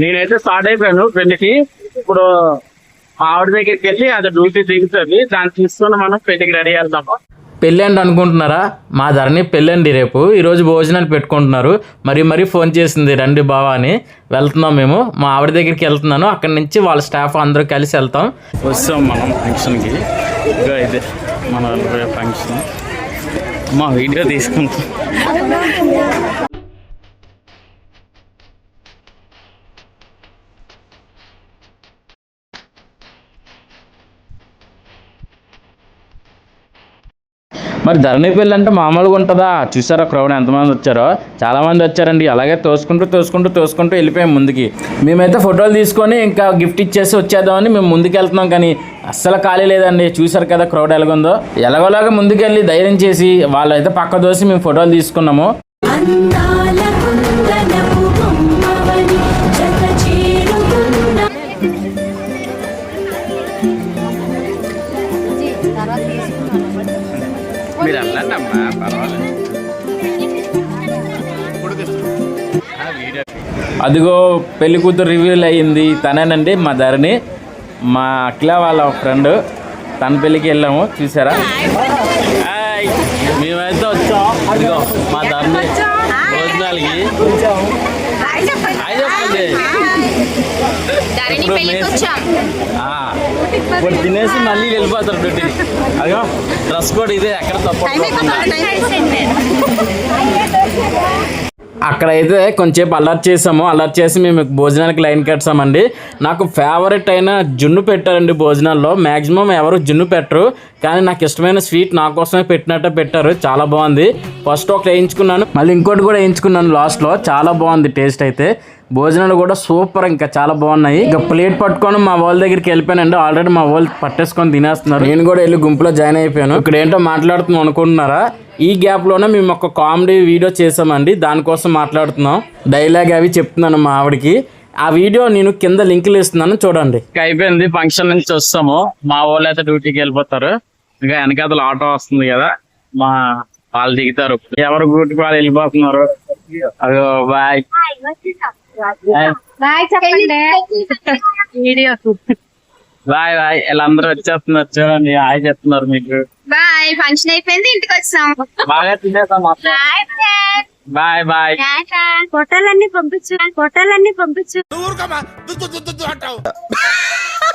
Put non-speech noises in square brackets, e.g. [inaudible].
నేనైతే స్టార్ట్ అయిపోయాను పెళ్ళికి ఇప్పుడు ఆవిడ దగ్గరికి వెళ్ళి అది డ్యూటీ దిగుతుంది. దాన్ని తీసుకొని మనం పెళ్ళికి రెడీ వెళ్దాము పెళ్ళి అండి అనుకుంటున్నారా? మా ధరణి పెళ్ళండి రేపు. ఈరోజు భోజనాలు పెట్టుకుంటున్నారు. మరి మరీ ఫోన్ చేసింది రండి బావా అని. వెళ్తున్నాం మేము. మా ఆవిడ దగ్గరికి వెళ్తున్నాను. అక్కడి నుంచి వాళ్ళ స్టాఫ్ అందరూ కలిసి వెళ్తాం. వస్తాం మనం ఫంక్షన్కి. ఇదిగో ఇదే మన ఫంక్షన్. మా వీడియో తీసుకుంటాం. మరి ధరణి పెళ్ళి అంటే మామూలుగా ఉంటుందా? చూసారా క్రౌడ్ ఎంతమంది వచ్చారో? చాలా మంది వచ్చారండి. అలాగే తోసుకుంటూ తోసుకుంటూ తోసుకుంటూ వెళ్ళిపోయాం ముందుకి. మేమైతే ఫోటోలు తీసుకొని ఇంకా గిఫ్ట్ ఇచ్చేసి వచ్చేద్దామని మేము ముందుకు వెళ్తున్నాం కానీ అస్సలు ఖాళీ లేదండి. చూసారు కదా క్రౌడ్ ఎలాగుందో? ఎలాగోలాగా ముందుకెళ్ళి ధైర్యం చేసి వాళ్ళైతే పక్క దోసి మేము ఫోటోలు తీసుకున్నాము. మీరు వెళ్ళండి అమ్మా పర్వాలేదు. అదిగో పెళ్ళి కూతురు రివ్యూల్ అయ్యింది తనేనండి మా ధరణి. మా అఖిల వాళ్ళ ఫ్రెండ్ తన పెళ్ళికి వెళ్ళాము చూసారా? హాయ్. మేమైతే వచ్చాం. అదిగో మా ధరణి భోజనాలకి. హాయ్ చెప్పండి. ధరణి ఇప్పుడు తినేసి మళ్ళీ వెళ్ళిపోతారు డ్యూటీకి అదిగో డ్రెస్ కూడా ఇదే ఎక్కడ తప్పకుండా అక్కడైతే కొంచెంసేపు అలర్ట్ చేసాము. అలర్ట్ చేసి మేము భోజనానికి లైన్ కట్టామండి నాకు ఫేవరెట్ అయిన జున్ను పెట్టారండి భోజనాల్లో. మ్యాక్సిమం ఎవరు జున్ను పెట్టరు. కానీ నాకు ఇష్టమైన స్వీట్ నా కోసమే పెట్టినట్టే పెట్టారు. చాలా బాగుంది. ఫస్ట్ ఒకటి వేయించుకున్నాను. మళ్ళీ ఇంకోటి కూడా వేయించుకున్నాను లాస్ట్లో చాలా బాగుంది టేస్ట్ అయితే. భోజనాలు కూడా సూపర్ ఇంకా చాలా బాగున్నాయి. ఇంకా ప్లేట్ పట్టుకొని మా వాళ్ళ దగ్గరికి వెళ్ళిపోయానండి. ఆల్రెడీ మా వాళ్ళు పట్టేసుకొని తినేస్తున్నారు. నేను కూడా వెళ్ళి గుంపులో జాయిన్ అయిపోయాను. ఇక్కడ ఏంటో మాట్లాడుతున్నాం అనుకుంటున్నారా? ఈ గ్యాప్లోనే మేము ఒక కామెడీ వీడియో చేసామండి. దానికోసం మాట్లాడుతున్నాం. డైలాగ్ అవి చెప్తున్నాను మా ఆవిడకి. ఆ వీడియో నేను కింద లింకులు ఇస్తున్నాను చూడండి. ఇంకా అయిపోయింది. ఫంక్షన్ నుంచి వస్తాము. మా వాళ్ళు అయితే డ్యూటీకి వెళ్ళిపోతారు. ఇంకా వెనకాతల ఆటో వస్తుంది కదా. మా వాళ్ళు దిగుతారు. ఎవరు డ్యూటీకి వాళ్ళు వెళ్ళిపోతున్నారు? అదో బాయ్ బాయ్ చెప్పండి. వీడియో బాయ్ బాయ్ వీళ్ళందరూ వచ్చేస్తున్నారు చూడండి. హాయ్ చెప్తున్నారు మీకు. బాయ్ ఫంక్షన్ అయిపోయింది. ఇంటికి వచ్చాం బాగా తినేసాం మొత్తం. బాయ్ బాయ్ ఫోటోలన్నీ పంపించు. ఫోటోలన్నీ పంపించు. [laughs]